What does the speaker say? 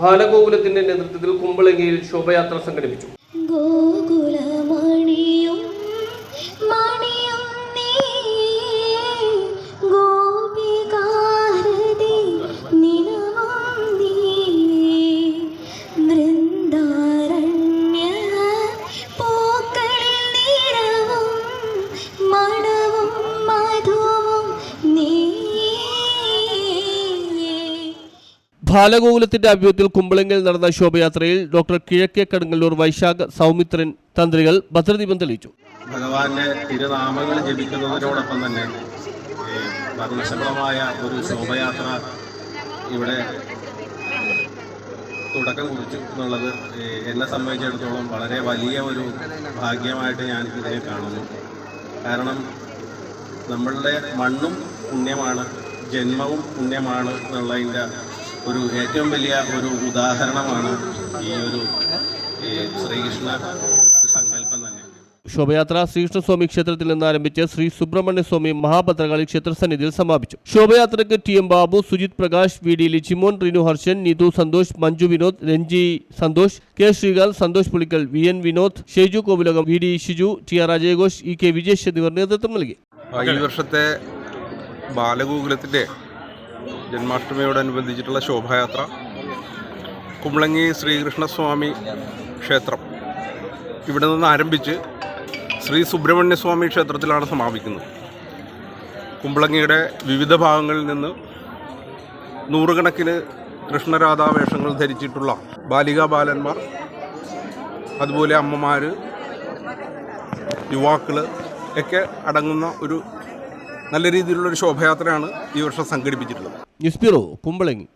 ബാലഗോകുലത്തിന്റെ നേതൃത്വത്തിൽ കുമ്പളങ്ങിയിൽ ശോഭയാത്ര സംഘടിപ്പിച്ചു. ബാലഗോകുലത്തിന്റെ ആഭിമുഖ്യത്തിൽ കുമ്പളങ്ങിൽ നടന്ന ശോഭയാത്രയിൽ ഡോക്ടർ കിഴക്കേ കടുങ്ങല്ലൂർ വൈശാഖ സൗമിത്രൻ തന്ത്രികൾ ഭദ്രദീപം തെളിയിച്ചു. ഭഗവാന്റെ തിരുനാമങ്ങൾ ജപിക്കുന്നതിനോടൊപ്പം തന്നെ വർണശബളമായ ഒരു ശോഭയാത്ര ഇവിടെ തുടക്കം കുറിച്ചു എന്നുള്ളത് എന്നെ സംബന്ധിച്ചിടത്തോളം വളരെ വലിയ ഒരു ഭാഗ്യമായിട്ട് ഞാൻ ഇതിനെ കാണുന്നു. കാരണം നമ്മളുടെ മണ്ണും പുണ്യമാണ് ജന്മവും പുണ്യമാണ് എന്നുള്ളതിന്റെ ഒരു ഏറ്റവും വലിയ ഒരു ഉദാഹരണമാണ് ഈ ഒരു ശ്രീകൃഷ്ണ സങ്കല്പം തന്നെ. ശോഭയാത്ര ശ്രീകൃഷ്ണസ്വാമി ക്ഷേത്രത്തിൽ നിന്ന് ആരംഭിച്ച് ശ്രീ സുബ്രഹ്മണ്യ സ്വാമി മഹാഭദ്രകാളി ക്ഷേത്രസന്നിധിയിൽ സമാപിച്ചു. ശോഭയാത്രയ്ക്ക് T M Babu Sujith Prakash V D Lichimon Rinu Harshan Nithu Santhosh Manju Vinod Ranji Santhosh K Srikanth Santhosh Pulickal V N Vinod Sheiju Kovilakam V D Shiju T R അജയഘോഷ് E K Vijesh എന്നിവർ നേതൃത്വം നൽകി. ഈ വർഷത്തെ ബാലഗോകുലത്തിന്റെ ജന്മാഷ്ടമിയോടനുബന്ധിച്ചിട്ടുള്ള ശോഭായാത്ര കുമ്പളങ്ങി ശ്രീകൃഷ്ണസ്വാമി ക്ഷേത്രം. ഇവിടെ നിന്ന് ആരംഭിച്ച് ശ്രീ സുബ്രഹ്മണ്യസ്വാമി ക്ഷേത്രത്തിലാണ് സമാപിക്കുന്നത്. കുമ്പളങ്ങിയുടെ വിവിധ ഭാഗങ്ങളിൽ നിന്ന് നൂറുകണക്കിന് കൃഷ്ണരാധാ വേഷങ്ങൾ ധരിച്ചിട്ടുള്ള ബാലികാ ബാലന്മാർ അതുപോലെ അമ്മമാർ യുവാക്കൾ ഒക്കെ അടങ്ങുന്ന ഒരു നല്ല രീതിയിലുള്ള ഒരു ശോഭയാത്രയാണ് ഈ വർഷം സംഘടിപ്പിച്ചിട്ടുള്ളത്. News bureau Kumbalangi.